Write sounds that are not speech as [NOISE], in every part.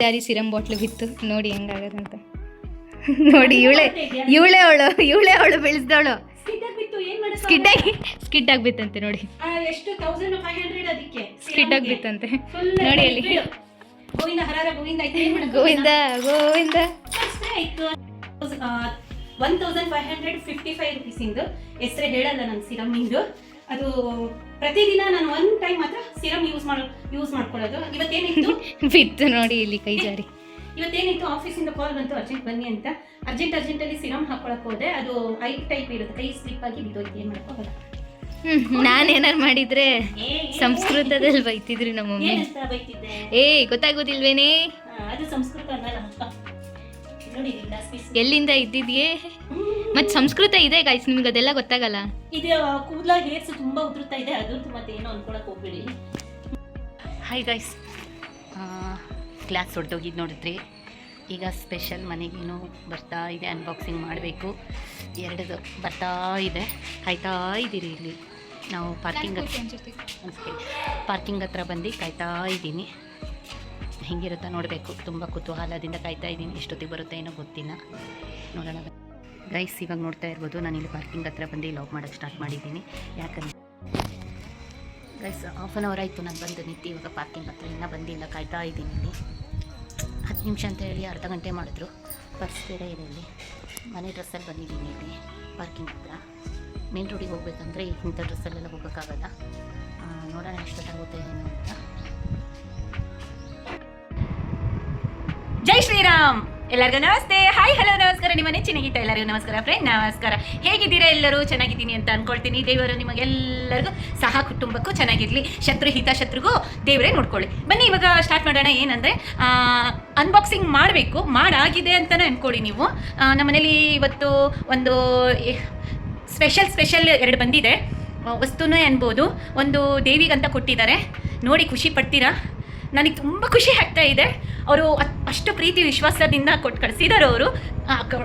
ದಾರಿ serum bottle ಬಿತ್ತು. ನೋಡಿ ಹೆಂಗಾಗದಂತ. [LAUGHS] ನೋಡಿ ಇವಳೆ ಇವಳೆ ಅವಳು ಇವಳೆ ಅವಳು ಬೆಳೆಸ್ದವಳು. ಸ್ಕಿಡ್ ಆಗಿ ಸ್ಕಿಡ್ ಆಗಿ ಬಿತ್ತಂತೆ ಆಗ್ಬಿತ್ತಂತೆ ನೋಡಿ ಸ್ಕಿಡ್ ಆಗ್ಬಿತ್ತಂತೆ ನೋಡಿ ಅಲ್ಲಿ. Govinda Govinda one thousand five hundred fifty five ರುಪೀಸಿಂದು ಹೆಸರು ಹೇಳಲ್ಲ ನನ್ನ ಸಿರಮ್ ಇಂದು ಅದು ಪ್ರತಿದಿನ ನಾನು ಒನ್ ಟೈಮ್ ಮಾತ್ರ ಸಿರಮ್ ಯೂಸ್ ಮಾಡೋ ಯೂಸ್ ಮಾಡ್ಕೊಳ್ಳೋದು. ಇವತ್ತೇನಿತ್ತು? [LAUGHS] ಬಿತ್ತು ನೋಡಿ ಇಲ್ಲಿ ಕೈ ಜಾರಿ. [LAUGHS] ಇವತ್ತೇನಿತ್ತು? ಆಫೀಸಿಂದ ಕಾಲ್ ಬಂತು ಅರ್ಜೆಂಟ್ ಬನ್ನಿ ಅಂತ. ಅರ್ಜೆಂಟ್ ಅರ್ಜೆಂಟಲ್ಲಿ ಸಿರಮ್ ಹಾಕೊಳಕ್ ಹೋದೆ. ಅದು ಐ ಟೈಪ್ ಇರುತ್ತೆ. ಕೈ ಸ್ಲಿಪ್ ಆಗಿ ಬಿದ್ದೋಯ್ತು. ಏನು ಮಾಡ್ಕೋಬೋದು ನಾನೇನಾರು ಮಾಡಿದ್ರೆ ಸಂಸ್ಕೃತದಲ್ಲಿ ಬೈತಿದ್ರಿ ನಮ್ಮ ಮಮ್ಮಿ ಏನಂತ ಬೈತಿದ್ದೆ? ಏ ಗೊತ್ತಾಗೋದಿಲ್ವೇನೆ? ಅದು ಸಂಸ್ಕೃತ ನೋಡಿ ಎಲ್ಲಿಂದ ಇದ್ದಿದ್ಯೆ? ಮತ್ತೆ ಮತ್ ಸಂಸ್ಕೃತ ಇದೆ ಗಾಯ್ಸ್ ನಿಮ್ಗೆ ಅದೆಲ್ಲ ಗೊತ್ತಾಗಲ್ಲ? ಇದು ಕೂದಲ ಹೇರ್ಸ್ ತುಂಬಾ ಉದುರ್ತಾ ಇದೆ ಅದ್ರದ್ದು ಮತ್ತೆ ಏನೋ ಅನ್ಕೊಳಕ್ ಹೋಗ್ಬೇಡಿ. ಹಾಯ್ ಗೈಸ್ ಕ್ಲಾಸ್ ಹೊಡೆದೋಗಿದ್ದು ನೋಡಿದ್ರಿ? ಈಗ ಸ್ಪೆಷಲ್ ಮನೆಗೇನು ಬರ್ತಾ ಇದೆ ಅನ್ಬಾಕ್ಸಿಂಗ್ ಮಾಡಬೇಕು. ಎರಡು ಬರ್ತಾ ಇದೆ. ಕಾಯ್ತಾ ಇದ್ದೀರಿ ಇಲ್ಲಿ? ನಾವು ಪಾರ್ಕಿಂಗ್ ಪಾರ್ಕಿಂಗ್ ಹತ್ರ ಬಂದು ಕಾಯ್ತಾ ಇದ್ದೀನಿ. ಹೆಂಗಿರುತ್ತಾ ನೋಡಬೇಕು. ತುಂಬ ಕುತೂಹಲದಿಂದ ಕಾಯ್ತಾ ಇದ್ದೀನಿ. ಎಷ್ಟೊತ್ತಿಗೆ ಬರುತ್ತೆ ಏನೋ ಗೊತ್ತಿಲ್ಲ. ನೋಡೋಣ. ಗೈಸ್ ಇವಾಗ ನೋಡ್ತಾ ಇರ್ಬೋದು. ನಾನು ಇಲ್ಲಿ ಪಾರ್ಕಿಂಗ್ ಹತ್ರ ಬಂದು ಲಾಗ್ ಮಾಡೋಕ್ಕೆ ಸ್ಟಾರ್ಟ್ ಮಾಡಿದ್ದೀನಿ. ಯಾಕಂದ್ರೆ ಗೈಸ್ ಹಾಫ್ ಆನ್ ಅವರ್ ಆಯಿತು. ನಾನು ಬಂದು ನಿಂತು ಇವಾಗ ಪಾರ್ಕಿಂಗ್ ಹತ್ರ ಇನ್ನೂ ಬಂದಿಲ್ಲ ಕಾಯ್ತಾ ಇದ್ದೀನಿ ಇಲ್ಲಿ. ಹತ್ತು ನಿಮಿಷ ಅಂತ ಹೇಳಿ ಅರ್ಧ ಗಂಟೆ ಮಾಡಿದ್ರು. ಪರ್ಸ್ ಬೇರೆ ಇದೆ ಇಲ್ಲಿ. ಮನೆ ಡ್ರೆಸ್ಸಲ್ಲಿ ಬಂದಿದ್ದೀನಿ ಇಲ್ಲಿ. ಪಾರ್ಕಿಂಗ್ ಹತ್ರ. ಮೇನ್ ರೋಡಿಗೆ ಹೋಗ್ಬೇಕಂದ್ರೆ ಇಂಥ ಡ್ರೆಸ್ಸಲ್ಲೆಲ್ಲ ಹೋಗೋಕ್ಕಾಗಲ್ಲ. ನೋಡೋಣ ಎಷ್ಟೊತ್ತಾಗುತ್ತೆ ಏನು ಅಂತ. ಜೈ ಶ್ರೀರಾಮ್. ಎಲ್ಲರಿಗೂ ನಮಸ್ತೆ. ಹಾಯ್ ಹಲೋ ನಮಸ್ಕಾರ. ನಿಮ್ಮ ನೆಚ್ಚಿನ ಗೀತ ಎಲ್ಲರಿಗೂ ನಮಸ್ಕಾರ ಫ್ರೆಂಡ್ ನಮಸ್ಕಾರ. ಹೇಗಿದ್ದೀರಾ ಎಲ್ಲರೂ? ಚೆನ್ನಾಗಿದ್ದೀನಿ ಅಂತ ಅನ್ಕೊಳ್ತೀನಿ. ದೇವರು ನಿಮಗೆಲ್ಲರಿಗೂ ಸಹ ಕುಟುಂಬಕ್ಕೂ ಚೆನ್ನಾಗಿರಲಿ. ಶತ್ರು ಹಿತ ಶತ್ರುಗೂ ದೇವರೇ ನೋಡ್ಕೊಳ್ಳಿ. ಬನ್ನಿ, ಇವಾಗ ಸ್ಟಾರ್ಟ್ ಮಾಡೋಣ. ಏನಂದರೆ ಅನ್ಬಾಕ್ಸಿಂಗ್ ಮಾಡಬೇಕು. ಮಾಡಾಗಿದೆ ಅಂತಲೇ ಅನ್ಕೊಳ್ಳಿ ನೀವು. ನಮ್ಮನೇಲಿ ಇವತ್ತು ಒಂದು ಸ್ಪೆಷಲ್ ಸ್ಪೆಷಲ್ ಎರಡು ಬಂದಿದೆ. ವಸ್ತುನೇ ಅನ್ಬೋದು. ಒಂದು ದೇವಿಗಂತ ಕೊಟ್ಟಿದ್ದಾರೆ. ನೋಡಿ, ಖುಷಿ ಪಡ್ತೀರಾ? ನನಗೆ ತುಂಬ ಖುಷಿ ಆಗ್ತಾ ಇದೆ. ಅವರು ಅಷ್ಟು ಪ್ರೀತಿ ವಿಶ್ವಾಸದಿಂದ ಕೊಟ್ಟು ಕಳಿಸಿದಾರೆ ಅವರು.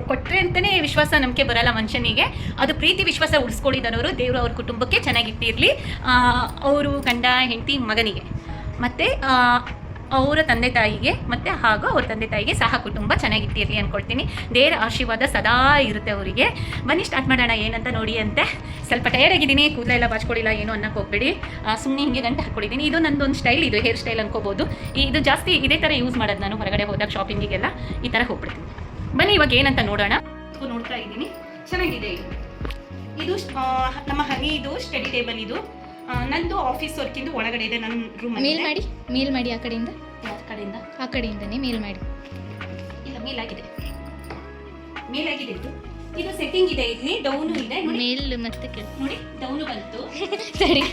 ಕೊಟ್ಟರೆ ಅಂತಲೇ ವಿಶ್ವಾಸ ನಂಬಿಕೆ ಬರಲ್ಲ ಮನುಷ್ಯನಿಗೆ. ಅದು ಪ್ರೀತಿ ವಿಶ್ವಾಸ ಉಳಿಸ್ಕೊಂಡಿದ್ದಾರೆ ಅವರು. ದೇವರು ಅವ್ರ ಕುಟುಂಬಕ್ಕೆ ಚೆನ್ನಾಗಿಟ್ಟಿರಲಿ ಅವರು ಗಂಡ, ಹೆಂಡತಿ, ಮಗನಿಗೆ. ಮತ್ತು ಅವರ ತಂದೆ ತಾಯಿಗೆ ಮತ್ತು ಹಾಗೂ ಅವ್ರ ತಂದೆ ತಾಯಿಗೆ ಸಹ ಕುಟುಂಬ ಚೆನ್ನಾಗಿಟ್ಟಿರಲಿ ಅಂದ್ಕೊಳ್ತೀನಿ ದೇವರ ಆಶೀರ್ವಾದ ಸದಾ ಇರುತ್ತೆ ಅವರಿಗೆ. ಬನ್ನಿ ಸ್ಟಾರ್ಟ್ ಮಾಡೋಣ. ಏನಂತ ನೋಡಿ ಅಂತೆ. ಸ್ವಲ್ಪ ಟಯರ್ಡ್ ಆಗಿದ್ದೀನಿ. ಕೂದಲೆಲ್ಲ ಬಾಚ್ಕೊಳ್ಳಿಲ್ಲ ಏನು ಅನ್ನಕ್ಕೆ ಹೋಗ್ಬೇಡಿ. ಸುಮ್ಮನೆ ಹಿಂಗೆ ಗಂಟೆ ಹಾಕ್ಕೊಂಡಿದ್ದೀನಿ ಇದು ನಂದೊಂದು ಸ್ಟೈಲ್ ಇದು ಹೇರ್ ಸ್ಟೈಲ್ ಅನ್ಕೋಬೋದು. ಇದು ಜಾಸ್ತಿ ಇದೇ ಥರ ಯೂಸ್ ಮಾಡೋದು ನಾನು ಹೊರಗಡೆ ಹೋದಾಗ ಶಾಪಿಂಗಿಗೆಲ್ಲ ಈ ಥರ ಹೋಗ್ಬಿಡ್ತೀನಿ. ಬನ್ನಿ ಇವಾಗ ಏನಂತ ನೋಡೋಣ. ನೋಡ್ತಾ ಇದ್ದೀನಿ. ಚೆನ್ನಾಗಿದೆ ಇದು. ನಮ್ಮ ಹನಿ ಇದು ಸ್ಟಡಿ ಟೇಬಲ್ ಇದು. ನಂದು ಆಫೀಸ್ ವರ್ಕಿಂದು ಒಳಗಡೆ ಇದೆ ನನ್ನ ರೂಮ್ ಮೇಲ್ ಮಾಡಿ ಮೇಲ್ ಮಾಡಿ ಆ ಕಡೆಯಿಂದ? ಕಡೆಯಿಂದ? ಆ ಕಡೆಯಿಂದನೇ ಮೇಲ್ ಮಾಡಿ. ಇಲ್ಲ ಮೇಲಾಗಿದೆ. ಮೇಲಾಗಿದೆ ಇದು. ಇದು ಸೆಟ್ಟಿಂಗ್ ಇದೆ ಇಲ್ಲಿ ಡೌನು ಇದೆ ಮೇಲ್ ಮತ್ತೆ ಕೆಳ ನೋಡಿ ಡೌನು ಬಂತು. [LAUGHS] ಸರಿ.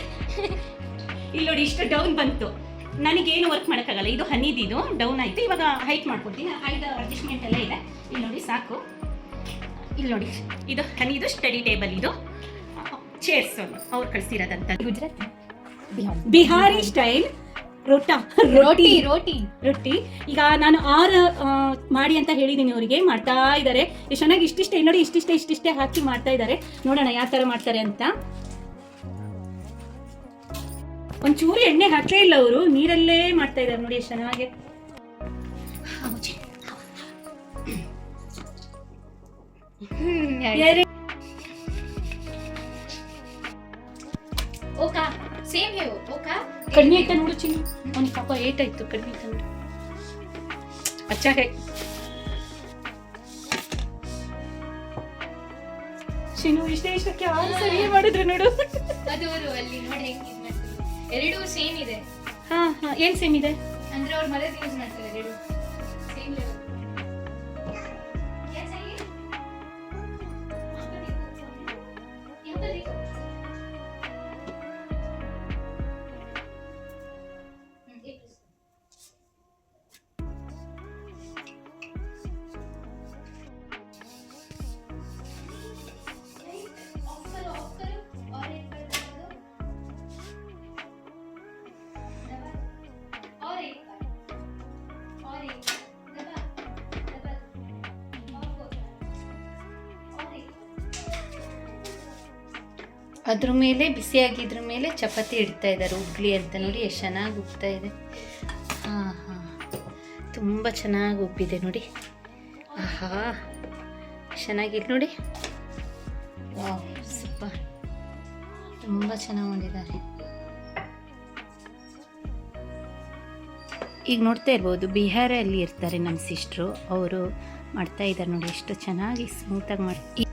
ಇಲ್ಲಿ ನೋಡಿ ಇಷ್ಟು ಡೌನ್ ಬಂತು. ನನಗೇನು ವರ್ಕ್ ಮಾಡೋಕ್ಕಾಗಲ್ಲ ಇದು ಹನಿದಿದು ಡೌನ್ ಆಯಿತು. ಇವಾಗ ಹೈಟ್ ಮಾಡ್ಕೊಡ್ತೀನಿ. ಹೈಟ್ ಅಡ್ಜಸ್ಟ್ಮೆಂಟ್ ಎಲ್ಲ ಇದೆ. ಇಲ್ಲಿ ನೋಡಿ ಸಾಕು. ಇಲ್ಲಿ ನೋಡಿ ಇದು ಹನಿದು ಸ್ಟಡಿ ಟೇಬಲ್ ಇದು. ಚೇರ್ಸ್ ಅವ್ರು ಕಳಿಸಿರೋದಂತ. ಗುಜರಾತ್. ಬಿಹಾರಿ. ಸ್ಟೈಲ್. ರೊಟ್ಟ. ರೋಟಿ ರೋಟಿ ರೊಟ್ಟಿ. ಈಗ ನಾನು ಆರು ಮಾಡಿ ಅಂತ ಹೇಳಿದ್ದೀನಿ ಅವರಿಗೆ. ಮಾಡ್ತಾ ಇದ್ದಾರೆ. ಎಷ್ಟು ಚೆನ್ನಾಗಿ ಇಷ್ಟಿಷ್ಟೇ ನೋಡಿ ಇಷ್ಟಿಷ್ಟೇ ಇಷ್ಟಿಷ್ಟೇ ಹಾಕಿ ಮಾಡ್ತಾ ಇದ್ದಾರೆ. ನೋಡೋಣ ಯಾವ ಥರ ಮಾಡ್ತಾರೆ ಅಂತ. ಒಂಚೂರು ಎಣ್ಣೆ ಹಾಕೇ ಇಲ್ಲ ಅವರು. ನೀರಲ್ಲೇ ಮಾಡ್ತಾ ಇದ್ದಾರೆ ನೋಡಿ ಎಷ್ಟು ಚೆನ್ನಾಗಿ. ಎರೆ- ಸೇಮ್ ಹೇ ಓಕೆ ಕಡಿಮೆ ಐತೆ ನೋಡು ಚಿನ್ನು ಅವ್ನಿಗೆ ಪಾಪ ಏಟ್ ಆಯ್ತು ಕಡಿಮೆ ಐತೆ ನೋಡು ಅಚ್ಚಾಗೆ ಚಿನ್ನು ಇಷ್ಟೇ ಇಷ್ಟಕ್ಕೆ ಆರು ಸರಿ ಮಾಡಿದ್ರು ನೋಡು ಅದು ಅಲ್ಲಿ ನೋಡಿ ಹೆಂಗ್ ಯೂಸ್ ಮಾಡ್ತೀವಿ ಎರಡೂ ಸೇಮ್ ಇದೆ ಹಾ ಹಾ ಏನ್ ಸೇಮ್ ಇದೆ ಅಂದ್ರೆ ಅವ್ರು ಮದರ್ ಯೂಸ್ ಮಾಡ್ತಾರೆ ಎರಡು ಸೇಮ್ ಲೆವೆಲ್ ಅದ್ರ ಮೇಲೆ, ಬಿಸಿಯಾಗಿದ್ರ ಮೇಲೆ ಚಪಾತಿ ಇಡ್ತಾ ಇದ್ದಾರೆ. ಉಗ್ಲಿ ಅಂತ ನೋಡಿ, ಎಷ್ಟು ಚೆನ್ನಾಗಿ ಉಗ್ತಾ ಇದೆ. ಹಾಂ ತುಂಬ ಚೆನ್ನಾಗಿ ಉಬ್ಬಿದೆ ನೋಡಿ. ಆಹಾ, ಚೆನ್ನಾಗಿದೆ ನೋಡಿ. Wow, super. ತುಂಬ ಚೆನ್ನಾಗಿ ಮಾಡಿದ್ದಾರೆ. ಈಗ ನೋಡ್ತಾ ಇರ್ಬೋದು, ಬಿಹಾರಲ್ಲಿ ಇರ್ತಾರೆ ನಮ್ಮ ಸಿಸ್ಟ್ರು. ಅವರು ಮಾಡ್ತಾ ಇದ್ದಾರೆ ನೋಡಿ, ಎಷ್ಟು ಚೆನ್ನಾಗಿ ಸ್ಮೂತಾಗಿ ಮಾಡಿ